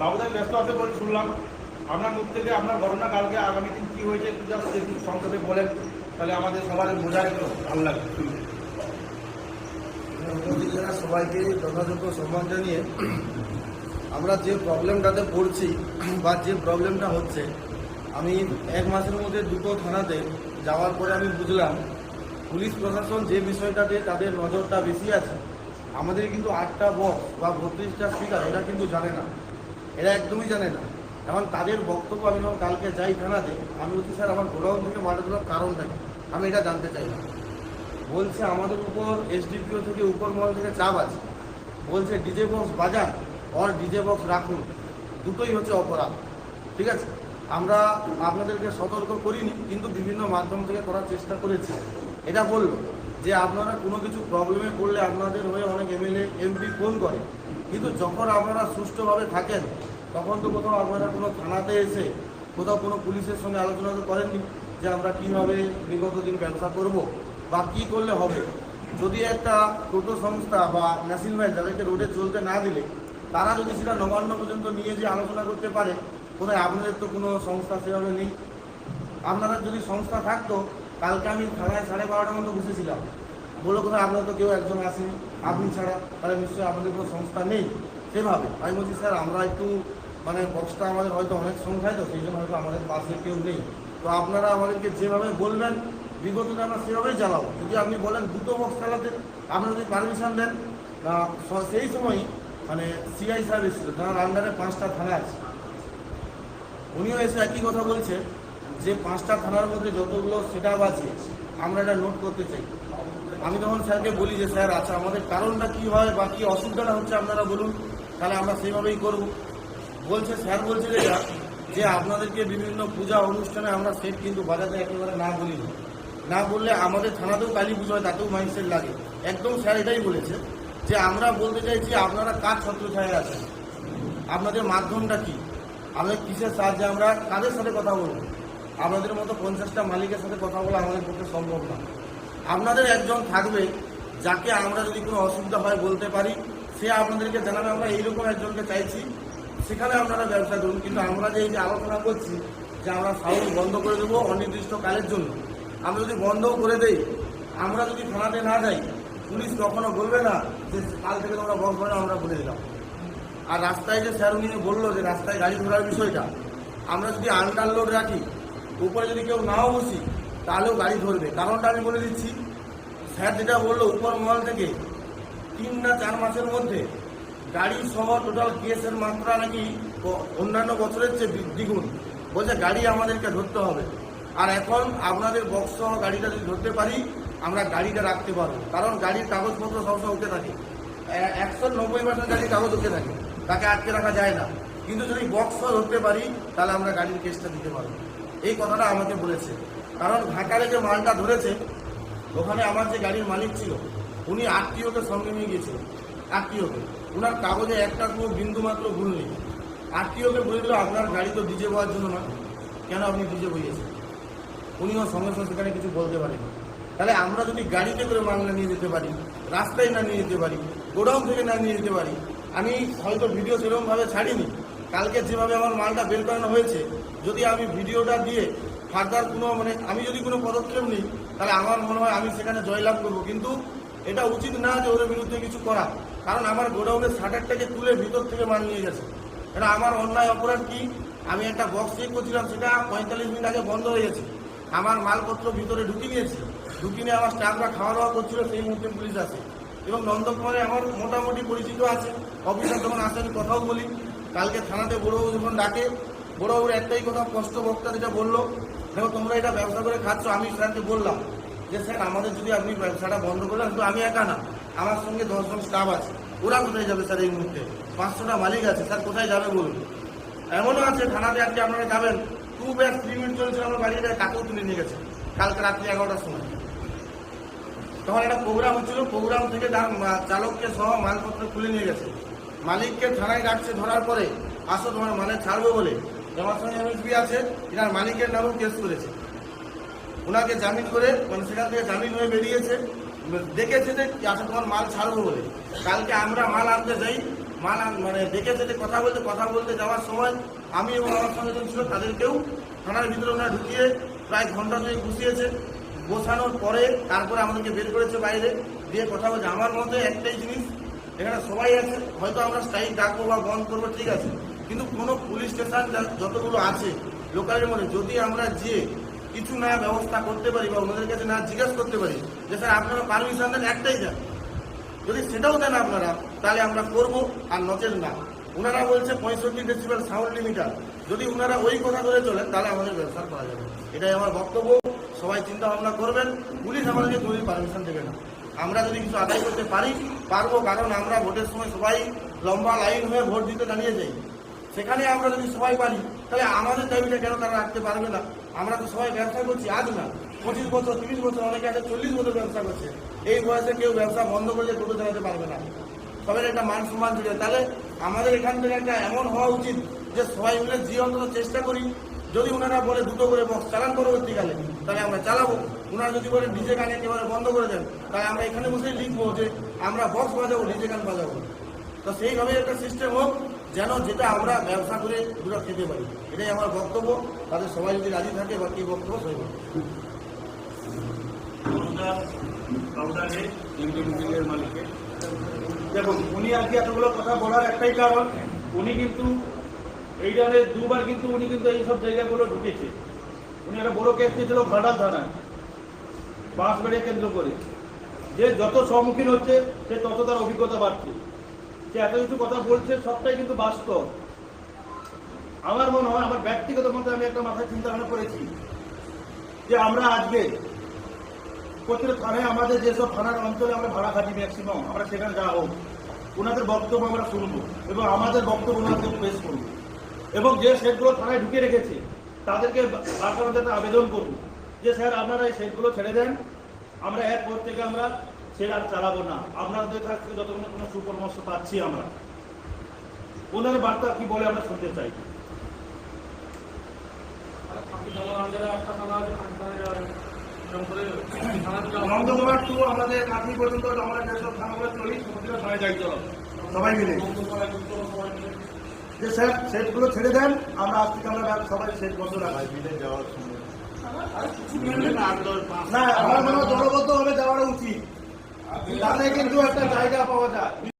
বাবুদার ব্যস্ত আছে বলে শুনলাম। আপনার মুখ থেকে আপনার ঘটনা কালকে আগামী দিন কী হয়েছে একটু সংক্ষেপে বলেন, তাহলে আমাদের সবার বোঝার একটু ভালো উপস্থিত যারা সবাইকে যথাযথ সম্মান জানিয়ে আমরা যে প্রবলেমটাতে পড়ছি বা যে প্রবলেমটা হচ্ছে, আমি এক মাসের মধ্যে দুটো থানাতে যাওয়ার পরে আমি বুঝলাম, পুলিশ প্রশাসন যে বিষয়টাতে তাদের নজরটা বেশি আছে, আমাদের কিন্তু আটটা বক্স বা বত্রিশটা স্পিকার এটা কিন্তু জানে না। এরা একদমই জানে না। এখন তাদের বক্তব্য আমি যখন কালকে যাই থানাতে, আমি বলছি, স্যার, আমার গোডাউন থেকে মারা তোলার কারণটা কি? আমি এটা জানতে চাই না। বলছে, আমাদের উপর এসডিপিও থেকে উপর মহল থেকে চাপ আছে। বলছে, ডিজে বক্স বাজান আর ডিজে বক্স রাখুন। দুটোই হচ্ছে অপরাধ। ঠিক আছে? আমরা আপনাদেরকে সতর্ক করিনি, কিন্তু বিভিন্ন মাধ্যম থেকে করার চেষ্টা করেছি। এটা বলল যে, আপনারা কোনো কিছু প্রবলেমে পড়লে আপনাদের হয়ে অনেক এমএলএ এমপি ফোন করে। কিন্তু যখন আপনারা সুষ্ঠুভাবে থাকেন, তখন তো কোথাও আপনারা কোনো থানাতে এসে কোথাও কোনো পুলিশের সঙ্গে আলোচনা তো করেননি যে আমরা কীভাবে বিগত দিন ব্যবসা করব বা কী করলে হবে। যদি একটা টোটো সংস্থা বা ন্যাশনাল ব্যাংক যাদেরকে রোডে চলতে না দিলে, তারা যদি সেটা নবান্ন পর্যন্ত নিয়ে যে আলোচনা করতে পারে, কোথায় আপনাদের তো কোনো সংস্থা সেভাবে নেই। আপনাদের যদি সংস্থা থাকতো, কালকে আমি থানায় সাড়ে বারোটার মতো বসেছিলাম। বলে কোথায় আপনার তো কেউ একজন আসেনি আপনি ছাড়া তাহলে নিশ্চয়ই আমাদের কোনো সংস্থা নেই। সেভাবে। আমি বলছি, স্যার, আমরা একটু মানে বক্সটা আমাদের হয়তো অনেক সংখ্যায় তো, সেই জন্য হয়তো আমাদের পাশে কেউ নেই। তো আপনারা আমাদেরকে যেভাবে বলবেন, বিগতটা আমরা সেভাবেই চালাবো। যদি আপনি বলেন দুটো বক্স চালাতে, আপনি যদি পারমিশন দেন সেই সময়ই মানে সিআই এসেছিল, তার আন্ডারে পাঁচটা থানা আছে। উনিও এসে একই কথা বলছে, যে পাঁচটা থানার মধ্যে যতগুলো সেটা আছে আমরা এটা নোট করতে চাই। আমি তখন স্যারকে বলি যে, স্যার আচ্ছা আমাদের কারণটা কি হয় বা কি অসুবিধাটা হচ্ছে আপনারা বলুন, তাহলে আমরা সেইভাবেই করব। বলছে, স্যার বলছে যে যে আপনাদেরকে বিভিন্ন পূজা অনুষ্ঠানে আমরা সেট কিন্তু বাজাতে একেবারে না বলি না। বললে আমাদের থানাতেও কালী পুজো হয়, তাতেও মাইন্ডসেট লাগে। একদম স্যার এটাই বলেছে যে, আমরা বলতে চাইছি আপনারা কার ছত্রছায়া আছেন? আপনাদের মাধ্যমটা কি? আমাদের কিসের সাহায্যে আমরা কাদের সাথে কথা বলব? আপনাদের মতো পঞ্চাশটা মালিকের সাথে কথা বলা আমাদের পক্ষে সম্ভব না। আপনাদের একজন থাকবে, যাকে আমরা যদি কোনো অসুবিধা হয় বলতে পারি, সে আপনাদেরকে জানাবে, আমরা এইরকম একজনকে চাইছি। সেখানে আপনারা ব্যবসা করুন, কিন্তু আমরা যে এই যে আলোচনা করছি, যে আমরা সাউন্ড বন্ধ করে দেবো অনির্দিষ্ট কালের জন্য। আমরা যদি বন্ধও করে দেই, আমরা যদি থানাতে না যাই, পুলিশ কখনো বলবে না যে কাল থেকে তোমরা বন্ধ করে আমরা বলে দিলাম। আর রাস্তায় যে স্যার উনি বলল যে রাস্তায় গাড়ি ঘোরার বিষয়টা, আমরা যদি আন্ডার লোড রাখি উপরে যদি কেউ নাও বসি, তাহলেও গাড়ি ধরবে। কারণটা আমি বলে দিচ্ছি, স্যার যেটা বলল উপর মহল থেকে, তিন না চার মাসের মধ্যে গাড়ি সহ টোটাল কেসের মাত্রা নাকি অন্যান্য বছরের চেয়ে দ্বিগুণ। বলছে গাড়ি আমাদেরকে ধরতে হবে। আর এখন আপনাদের বক্স সহ গাড়িটা যদি ধরতে পারি, আমরা গাড়িটা রাখতে পারব। কারণ গাড়ির কাগজপত্র সবসময় উঠে থাকে। একশো নব্বই পার্সেন্ট গাড়ির কাগজ ওকে থাকে। তাকে আটকে রাখা যায় না। কিন্তু যদি বক্স ধরতে পারি, তাহলে আমরা গাড়ির কেসটা দিতে পারব। এই কথাটা আমাকে বলেছে। কারণ ঢাকারে যে মালটা ধরেছে, ওখানে আমার যে গাড়ির মালিক ছিল, উনি আত্মীয়কে সঙ্গে নিয়ে গিয়েছিল আত্মীয়কে ওনার কাগজে একটা কোনো বিন্দু মাত্র ভুল নেই। আত্মীয়কে বলে দিল, আপনার গাড়ি তো ডিজে বওয়ার জন্য না কেন আপনি ডিজে বইয়েছেন? উনিও সঙ্গে সঙ্গে সেখানে কিছু বলতে পারেন তাহলে আমরা যদি গাড়িতে করে মাল না নিয়ে যেতে পারি, রাস্তায় না নিয়ে যেতে পারি, গোডাউন থেকে না নিয়ে যেতে পারি, আমি হয়তো ভিডিও সেরকমভাবে ছাড়িনি। কালকে যেভাবে আমার মালটা বের করানো হয়েছে যদি আমি ভিডিওটা দিয়ে ফার্দার কোনো মানে আমি যদি কোনো পদক্ষেপ নিই, তাহলে আমার মনে হয় আমি সেখানে জয়লাভ করব। কিন্তু এটা উচিত না যে ওদের বিরুদ্ধে কিছু করা। কারণ আমার গোডাউনের শাটারটাকে তুলে ভিতর থেকে মাল নিয়ে গেছে। এটা আমার অন্যায় অপরাধ কি? আমি একটা বক্স চেক করছিলাম, সেটা পঁয়তাল্লিশ মিনিট আগে বন্ধ হয়ে গেছে। আমার মালপত্র ভিতরে ঢুকিয়ে নিয়েছে। ঢুকিয়ে নিয়ে আমার স্টাফরা খাওয়া দাওয়া করছিল, সেই মুহূর্তে পুলিশ আসে। এবং নন্দকুমারে আমার মোটামুটি পরিচিত আছে। অফিসার যখন আসে, আমি কথাও বলি। কালকে থানাতে বড়বাবু যখন ডাকে বড়বাবুর একটাই কথা, কষ্ট বক্তা যেটা বলল, দেখো তোমরা এটা ব্যবসা করে খাচ্ছ, আমি স্যারকে বললাম যে, স্যার, আমাদের যদি আপনি ব্যবসাটা বন্ধ করলেন তো আমি একা না, আমার সঙ্গে দশজন স্টাফ আছে ওরা কোথায় যাবে স্যার এই মুহূর্তে? পাঁচশোটা মালিক আছে, স্যার কোথায় যাবে বলুন? এমনও আছে, থানাতে আজকে আপনারা যাবেন টু ব্যাগ থ্রি মিনিট চলছে, আমার গাড়িটা কাকেও তুলে নিয়ে গেছে, কালকে রাত্রি এগারোটার সময়। তখন একটা প্রোগ্রাম হচ্ছিল, প্রোগ্রাম থেকে তার চালককে সহ মালপত্র খুলে নিয়ে গেছে। মালিককে থানায় ডাকছে, ধরার পরে, আসো, তোমার মানে ছাড়বো বলে। সঙ্গে এমএসবি আছে, এনার মালিকের নামেও কেস করেছে। ওনাকে জামিন করে মানে সেখান থেকে জামিন হয়ে বেরিয়েছে। দেখেছে যে আসলে তোমার মাল ছাড়বো বলে। কালকে আমরা মাল আনতে যাই, মাল মানে ডেকে সেটে কথা বলতে কথা বলতে যাওয়ার সময় আমি এবং আমার সঙ্গে ছিল, তাদেরকেও থানার ভিতরে ওনারা ঢুকিয়ে প্রায় ঘণ্টা দুই বসিয়েছে। বসানোর পরে তারপরে আমাদেরকে বের করেছে বাইরে। দিয়ে কথা বলছে, আমার মতে একটাই জিনিস, এখানে সবাই আছে, হয়তো আমরা স্ট্রাইক ডাকবো বা বন্ধ করব, ঠিক আছে। কিন্তু কোনো পুলিশ স্টেশন যতগুলো আছে লোকালের মধ্যে, যদি আমরা যে কিছু না ব্যবস্থা করতে পারি বা ওনাদের কাছে না জিজ্ঞেস করতে পারি যে, স্যার, আপনারা পারমিশন দেন, একটাই দেন। যদি সেটাও দেন আপনারা, তাহলে আমরা করব, আর নচেন না। ওনারা বলছে পঁয়ষট্টি ডেসিবেল সাউন্ড লিমিটার যদি ওনারা ওই কথা ধরে চলেন, তাহলে আমাদের ব্যবসা করা যাবে এটাই আমার বক্তব্য। সবাই চিন্তা ভাবনা করবেন। পুলিশ আমাদেরকে কোনো পারমিশন দেবে না। আমরা যদি কিছু আদায় করতে পারি, পারব। কারণ আমরা ভোটের সময় সবাই লম্বা লাইন হয়ে ভোট দিতে দাঁড়িয়ে যাই। সেখানে আমরা যদি সবাই পারি, তাহলে আমাদের দাবিটা কেন তারা রাখতে পারবে না? আমরা তো সবাই ব্যবসা করছি, আজ না। পঁচিশ বছর, তিরিশ বছর, অনেকে আছে, চল্লিশ বছর ব্যবসা করছে। এই বয়সে কেউ ব্যবসা বন্ধ করে দিয়ে টোটো চালাতে পারবে না। সবাই একটা মান সম্মান ছিল। তাহলে আমাদের এখান থেকে একটা এমন হওয়া উচিত যে সবাই মিলে যে অন্তত চেষ্টা করি, যদি ওনারা বলে দুটো করে বক্স চালান পরবর্তীকালে, তাহলে আমরা চালাবো। ওনারা যদি বলে ডিজে গান একেবারে বন্ধ করে দেন, তাহলে আমরা এখানে বসেই লিখব যে আমরা বক্স বাজাবো ডিজে গান বাজাবো। তো সেইভাবে একটা সিস্টেম হোক যেন যেটা আমরা ব্যবসা করে দুটো খেতে পারি। এটাই আমার বক্তব্য। তাদের সবাই যদি রাজি থাকে বা কি বক্তব্য মালিকে। দেখুন, উনি আজকে এতগুলো কথা বলার একটাই কারণ, উনি কিন্তু এই ধরনের দুবার কিন্তু উনি কিন্তু এই সব জায়গাগুলো ঢুকেছে। উনি একটা বড় কেস দিয়েছিল ঘাটাল থানায় বাঁশবাড়িয়া কেন্দ্র করে। যে যত সম্মুখীন হচ্ছে, সে তত তার অভিজ্ঞতা বাড়ছে। সে এত কিছু কথা বলছে, সবটাই কিন্তু বাস্তব। আমার মনে হয়, আমার ব্যক্তিগত মতে আমি একটা মাথায় চিন্তা ভাবনা করেছি যে আমরা আজকে প্রত্যেক থানায়, আমাদের যেসব থানার অঞ্চলে আমরা ভাড়া খাটি ম্যাক্সিমাম আমরা সেখানে যাওয়া হোক ওনাদের বক্তব্য আমরা শুনব এবং আমাদের বক্তব্য ওনাদের পেশ করব এবং যে সেটগুলো থানায় ঢুকে রেখেছে, তাদেরকে বারবার আবেদন করব যে স্যার, আপনারা এই সেটগুলো ছেড়ে দেন, আমরা এরপর থেকে আমরা সেট আর চালাবো না। আপনাদের কাছ থেকে যতক্ষণ কোনো সুপরামর্শ পাচ্ছি আমরা। ওনার বার্তা কি বলে আমরা শুনতে চাই। নন্দকুমার টু আমাদের পর্যন্ত আমরা যেসব থানাগুলো চলি সমুদ্র থানায় যাই চলো। সবাই মিলে। যে স্যার সেটগুলো ছেড়ে দেন আমরা আজ থেকে আমরা সবাই সেট বছর রাখাই না আমার মনে হয় দলবদ্ধ যাওয়াটা উচিত। তাহলে কিন্তু একটা জায়গা পাওয়া যায়।